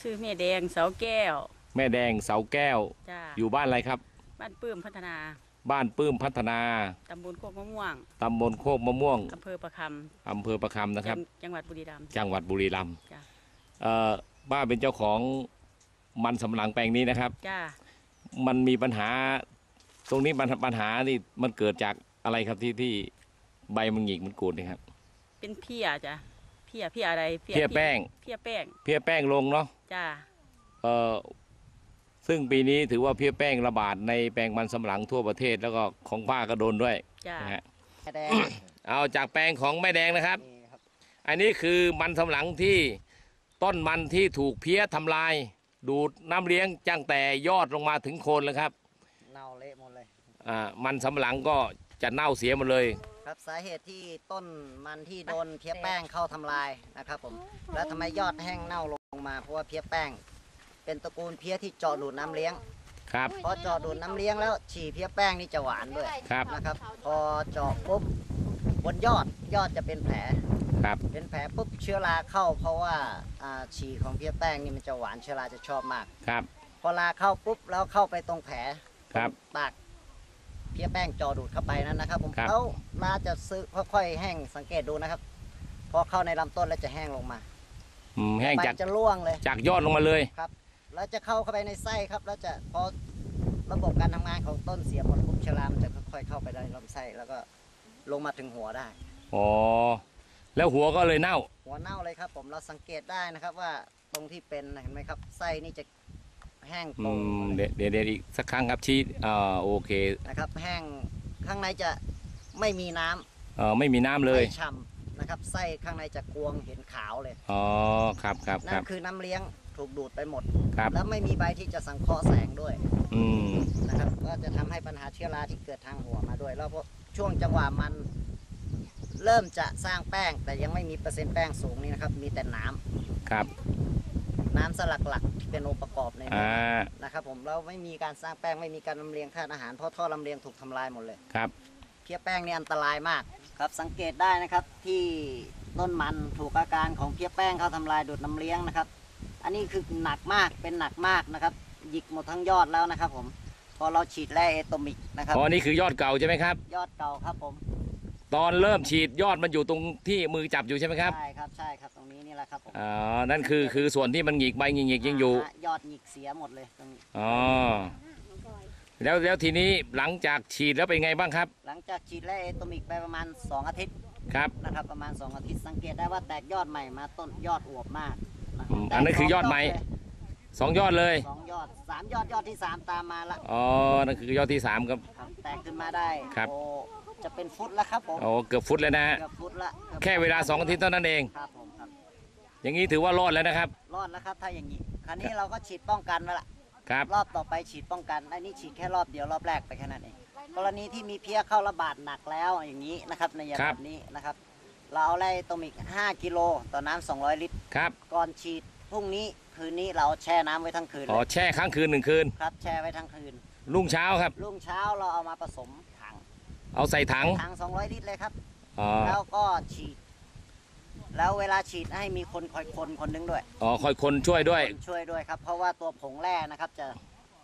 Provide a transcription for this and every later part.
ชื่อแม่แดงเสาแก้วแม่แดงเสาแก้ว จ้าอยู่บ้านอะไรครับ บ้านปื้มพัฒนาบ้านปื้มพัฒนาตำบลโคกมะม่วงตำบลโคกมะม่วงอำเภอประคอำเภอประคำำนะครับ จังหวัดบุรีรัมย์ จังหวัดบุรีรัมย์จ้ะ เอ่อป้าเป็นเจ้าของมันสำปะหลังแปลงนี้นะครับ จ้ามันมีปัญหา ตรงนี้ปัญหาปัญหานี่มันเกิดจากอะไรครับที่ที่ใบมันหงิกมันกูดเนะครับเป็นเพียจ้ะเพียเพียอะไรเพี้ยแป้ง เพียแป้งเพี้ยแป้งลงเนาะ จ้าเอ่อซึ่งปีนี้ถือว่าเพี้ยแป้งระบาดในแปลงมันสำปะหลังทั่วประเทศแล้วก็ของป้าก็โดนด้วยจ้านะฮะแม่แดงเอาจากแปลงของแม่แดงนะครับ นี่ครับอันนี้คือมันสำปะหลังที่ต้นมันที่ถูกเพี้ยทำลาย ดูดน้ำเลี้ยงจังแต่ยอดลงมาถึงโคนแล้วครับเน่าเละหมดเลย อ่ามันสำปะหลังก็จะเน่าเสียหมดเลย ครับสาเหตุที่ต้นมันที่โดนเพี้ยแป้งเข้าทำลายนะครับผม แล้วทำไมยอดแห้งเน่าลง มาเพราะว่าเพี้ยแป้ง เป็นตระกูลเพี้ยที่เจาะดูดน้ำเลี้ยงครับ พอเจาะดูดน้ำเลี้ยงแล้วฉี่เพี้ยแป้งนี่จะหวานด้วยครับ นะครับ พอเจาะปุ๊บบนยอดยอดจะเป็นแผลครับ เป็นแผลปุ๊บเชื้อราเข้า เพราะว่าอ่าฉี่ของเพี้ยแป้งนี่มันจะหวานเชื้อราจะชอบมาก ครับ พอราเข้าปุ๊บแล้วเข้าไปตรงแผลครับปากเพี้ยแป้งจอดูดเข้าไปนั้นนะครับ ผมครับ เขาน่าจะซื้อค่อยๆแห้งสังเกตดูนะครับ พอเข้าในลำต้นแล้วจะแห้งลงมา อืมแห้งใบจากจะร่วงเลย จากยอดลงมาเลย แล้วจะเข้าเข้าไปในไส้ครับ แล้วจะพอระบบการทำงานของต้นเสียหมดปุ๊บเชื้อรามันจะค่อยๆเข้าไปในลำไส้แล้วก็ลงมาถึงหัวได้ อ๋อ แล้วหัวก็เลยเน่า หัวเน่าเลยครับ ผมเราสังเกตได้นะครับ ว่าตรงที่เป็นเห็นไหมครับไส้นี่จะแห้งอืโป่งม เดี๋ยวเดี๋ยวเดี๋ยวอีกสักครั้งครับชี้อ่าโอเคนะครับ แห้งข้างในจะไม่มีน้ำเอ่อไม่มีน้ำเลย ไม่ฉ่ำ นะครับไส้ข้างในจะกวงเห็นขาวเลย อ๋อ ครับครับคนั่รันบ คือน้ำเลี้ยงถูกดูดไปหมด ครับ แล้วไม่มีใบที่จะสังเคราะห์แสงด้วยอืม นะครับก็จะทำให้ปัญหาเชื้อราที่เกิดทางหัวมาด้วย แล้วพอช่วงจังหวะมัน เริ่มจะสร้างแป้ง แต่ยังไม่มีเปอร์เซ็นต์แป้งสูงนี่นะครับ มีแต่น้ำครับ น้ำสลักหลักที่เป็นองค์ประกอบในอ่า นะครับ ผมเราไม่มีการสร้างแป้งไม่มีการลำเลียงธาตุอาหารเพราะท่อลำเลียงถูกทำลายหมดเลย ครับ เพี้ยแป้งนี่อันตรายมาก ครับสังเกตได้นะครับที่ต้นมันถูกอาการของเพี้ยแป้งเข้าทำลายดูดน้ำเลี้ยงนะครับ อันนี้คือหนักมากเป็นหนักมากนะครับ หยิกหมดทั้งยอดแล้วนะครับ ผมพอเราฉีดแร่เอโตมิกนะครับอ๋อนี่คือยอดเก่าใช่ไหมครับ ยอดเก่าครับผม ตอนเริ่มฉีดยอดมันอยู่ตรงที่มือจับอยู่ใช่ไหมครับใช่ครับใช่ครับตรงนี้นี่แหละครับผมอ๋อนั่นคือคือส่วนที่มันหงิกใบหงิกๆยังอยู่ฮะยอดหยิกเสียหมดเลยตรงนี้อ๋อ แล้วแล้วทีนี้หลังจากฉีดแล้วเป็นไงบ้างครับ หลังจากฉีดแร่เอโตมิกไปประมาณ 2 อาทิตย์ครับนะครับประมาณ 2 อาทิตย์สังเกตได้ว่าแตกยอดใหม่มาต้นยอดอวบมากนะคอืรับมอันนั้นคือยอดใหม่สองยอดเลยสองยอดสามยอดยอดที่สามตามมาละอ๋อนั่นคือยอดที่สามครับครับแตกขึ้นมาได้ครับโอ้จะเป็นฟุตแล้วครับผมโอ้เกือบฟุตเลยนะฮะเกือบฟุตละกือบแค่เวลาสองอาทิตย์เท่านั้นเองครับผมครับอย่างนี้ถือว่ารอดแล้วนะครับ รอดแล้วครับถ้าอย่างนี้คราวนี้เราก็ฉีดป้องกันแล้วล่ะ ครับ รอบต่อไปฉีดป้องกันอันนี้ฉีดแค่รอบเดียวรอบแรกไปแค่นั้นเองกรณีที่มีเพี้ยเข้าระบาดหนักแล้วอย่างนี้นะครับในอย่างครัแบบ บนี้นะครับ เราเอาไล่ตมิก 5 กิโลต่อน้ำ200 ลิตร ครับก่อนฉีดพรุ่งนี้คืนนี้เราแช่น้ำไว้ทั้งคืนอ๋อเลยแช่ค้างคืนหนึ่งคืน ครับแช่ไว้ทั้งคืน รุ่งเช้าครับ รุ่งเช้าเราเอามาผสมถังเอาใส่ถังถัง 200 ลิตรเลยครับ อ๋อแล้วก็ฉีด แล้วเวลาฉีดให้มีคนคอยคนคนหนึงด้วยอ๋อคอยคนช่วยด้วย คนช่วยด้วยครับ เพราะว่าตัวผงแร่นะครับจะ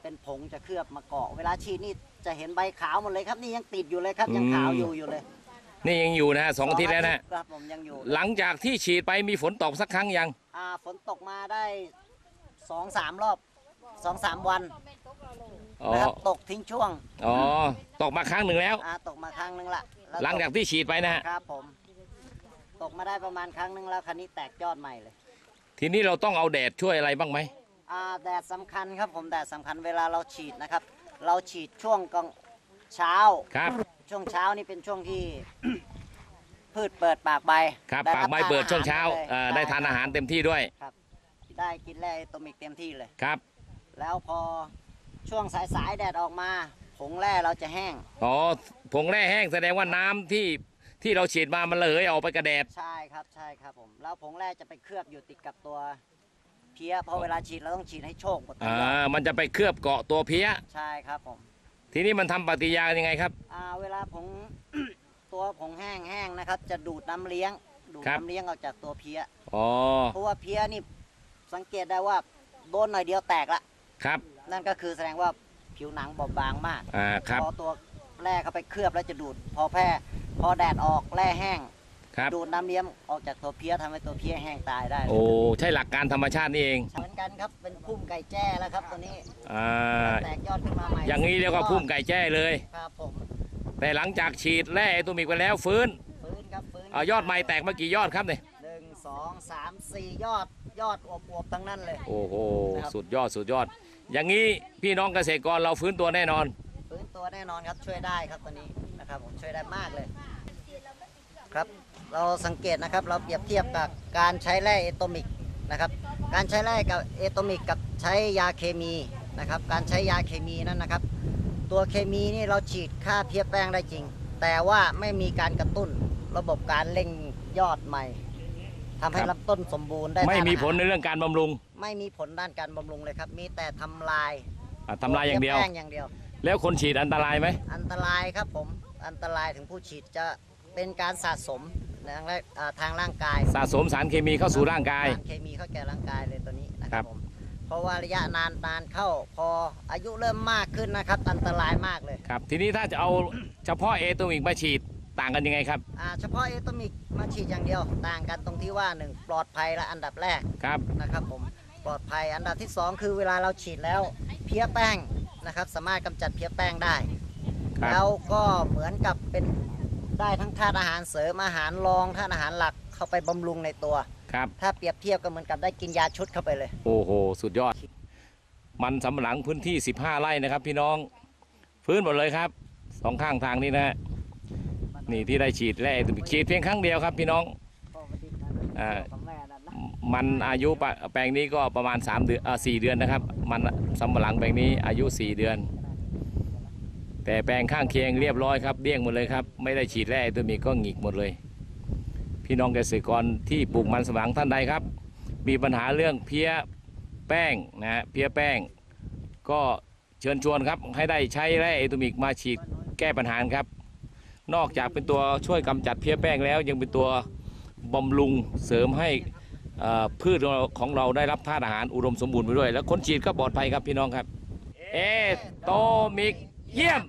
เป็นผงจะเคลือบมาเกาะ เวลาฉีดนี่จะเห็นใบขาวหมดเลยครับนี่ยังติดอยู่เลยครับยังขาวอยู่อยู่เลยนี่ยังอยู่นะฮะสองอาทิตย์แล้วนะครับผมยังอยู่หลังจากที่ฉีดไปมีฝนตกสักครั้งยัง อ่าฝนตกมาได้สองสามรอบสองสามวันอ๋อนะครับตกทิ้งช่วงอ๋อตกมาครั้งหนึ่งแล้ว อ่าตกมาครั้งหนึงละแวหลังจากที่ฉีดไปนะฮะครับผม ตกมาได้ประมาณครั้งหนึงแล้วคันนี้แตกยอดใหม่เลยทีนี้เราต้องเอาแดดช่วยอะไรบ้างไหม อ่าแดดสำคัญครับผมแดดสำคัญเวลาเราฉีดนะครับ เราฉีดช่วงกลางเช้า ครับ ช่วงเช้านี่เป็นช่วงที่ พืชเปิดปากใบครับได้ปากใบเปิดช่วงเช้าลยเอ่อได้ทานอาหารเต็มที่ด้วยได้กินแร่เอโตมิกเต็มที่เลย ครับ แล้วพอช่วงสายๆแดดออกมาผงแร่เราจะแห้ง อ๋อ ผงแร่แห้งแสดงว่าน้ำที่ ที่เราฉีดมามันระเหยออกไปกระแดดใช่ครับใช่ครับผมแล้วผงแร่จะไปเคลือบอยู่ติดกับตัวเพี้ยเพราะเวลาฉีดเราต้องฉีดให้โชคหมดทั้งอ่ยอดามันจะไปเคลือบเกาะตัวเพี้ย ใช่ครับผมทีนี้มันทำปฏิกิริยายังไงครับ อ่าเวลาผง ตัวผงแห้งแห้งนะครับ จะดูดน้ำเลี้ยง ดูดครับ น้ำเลี้ยงออกจากตัวเพี้ยอ๋อ เพราะว่าเพี้ยนี่สังเกตได้ว่าโดนหน่อยเดียวแตกละครับ นั่นก็คือแสดงว่าผิวหนังบอบบางมาก อ่า ครับ พอตัวแร่เข้าไปเคลือบแล้วจะดูด พอแพร่ พอแดดออกแร่แห้งครับ ดูดน้ำเลี้ยงออกจากตัวเพี้ยทำให้ตัวเพี้ยแห้งตายได้โอ้ใช่หลักการธรรมชาตินี่เองเหมือนกันครับเป็นพุ่มไก่แจ้แล้วครับตัวนี้อ่าแตกยอดขึ้นมาใหม่อย่างนี้เรียกว่าพุ่มไก่แจ้เลย ครับผมแต่หลังจากฉีดแร่ไอตูมิกไปแล้วฟื้นฟื้นครับฟื้นเอายอดใหม่แตกมากี่ยอดครับเนี่ยหนึ่งสองสามสี่ยอดยอดอวบๆทั้งนั้นเลย โอ้โหครับ สุดยอดสุดยอด อย่างนี้พี่น้องเกษตรกรเราฟื้นตัวแน่นอน ฟื้นตัวแน่นอนครับช่วยได้ครับตัวนี้นะครับผมช่วยได้มากเลยครับเราสังเกตนะครับเราเปรียบเทียบกับการใช้แร่เอโตมิกนะครับการใช้แร่กับเอโตมิกกับใช้ยาเคมีนะครับการใช้ยาเคมีนั้นนะครับ ตัวเคมีนี่เราฉีดฆ่าเพี้ยแป้งได้จริง แต่ว่าไม่มีการกระตุ้นระบบการเร่งยอดใหม่ทำให้ครับลำต้นสมบูรณ์ได้ไม่ทานมีอาหารผลในเรื่องการบำรุง ไม่มีผลด้านการบำรุงเลยครับ มีแต่ทำลายอะทำลายอย่างเดียวแป้งอย่างเดียว แล้วคนฉีดอันตรายไหมอันตรายครับผมอันตรายถึงผู้ฉีดจะเป็นการสะสมทางร่างอ่าทางร่างกายสะสมสารเคมีเข้าสู่ร่างกายสารเคมีเข้าแก่ร่างกายเลยตัวนี้นะคครัรับบ ผมเพราะว่าระยะนานนานเข้าพออายุเริ่มมากขึ้นนะครับ อันตรายมากเลยครับ ทีนี้ถ้าจะเอาเฉพาะเอตูมิกมาฉีดต่างกันยังไงครับอ่าเฉพาะเอโตมิกมาฉีดอย่างเดียว ต่างกันตรงที่ว่าหนึ่งปลอดภัยละอันดับแรก ครับ นะครับผมปลอดภัยอันดับที่สองคือเวลาเราฉีดแล้ว เพี้ยแป้ง นะครับ สามารถกำจัดเพี้ยแป้งได้ ครับ แล้วก็เหมือนกับเป็นได้ทั้งธาตุอาหารเสริมอาหารรองธาตุอาหารหลักเข้าไปบำรุงในตัว ครับ ถ้าเปรียบเทียบก็เหมือนกับได้กินยาชุดเข้าไปเลย โอ้โห สุดยอด มันสำปะหลังพื้นที่ 15 ไร่นะครับ พี่น้องฟื้นหมดเลยครับ สองข้างทางนี้นะฮะนี่ที่ได้ฉีดแร่ฉีดเพียงครั้งเดียวครับ พี่น้อง อ่า มันอายุแปลงนี้ก็ประมาณ3เดือนอ่า4เดือนนะครับ มันสำปะหลังแปลงนี้อายุ 4 เดือน แต่แปลงข้างเคียงเรียบร้อยครับเดี้ยงหมดเลยครับไม่ได้ฉีดแร่ตัวมีก็หงิกหมดเลย พี่น้องเกษตรกรที่ปลูกมันสำปะหลังท่านใดครับ มีปัญหาเรื่องเพี้ยแป้งนะฮะเพี้ยแป้ง ก็เชิญชวนครับให้ได้ใช้แร่เอทูมิกมาฉีดแก้ปัญหาครับ นอกจากเป็นตัวช่วยกำจัดเพี้ยแป้งแล้วยังเป็นตัวบำรุงเสริมให้ พืชของเราได้รับธาตุอาหารอุดมสมบูรณ์ไปด้วย แล้วคนฉีดก็ปลอดภัยครับพี่น้องครับ เอโตมิกเยี่ยม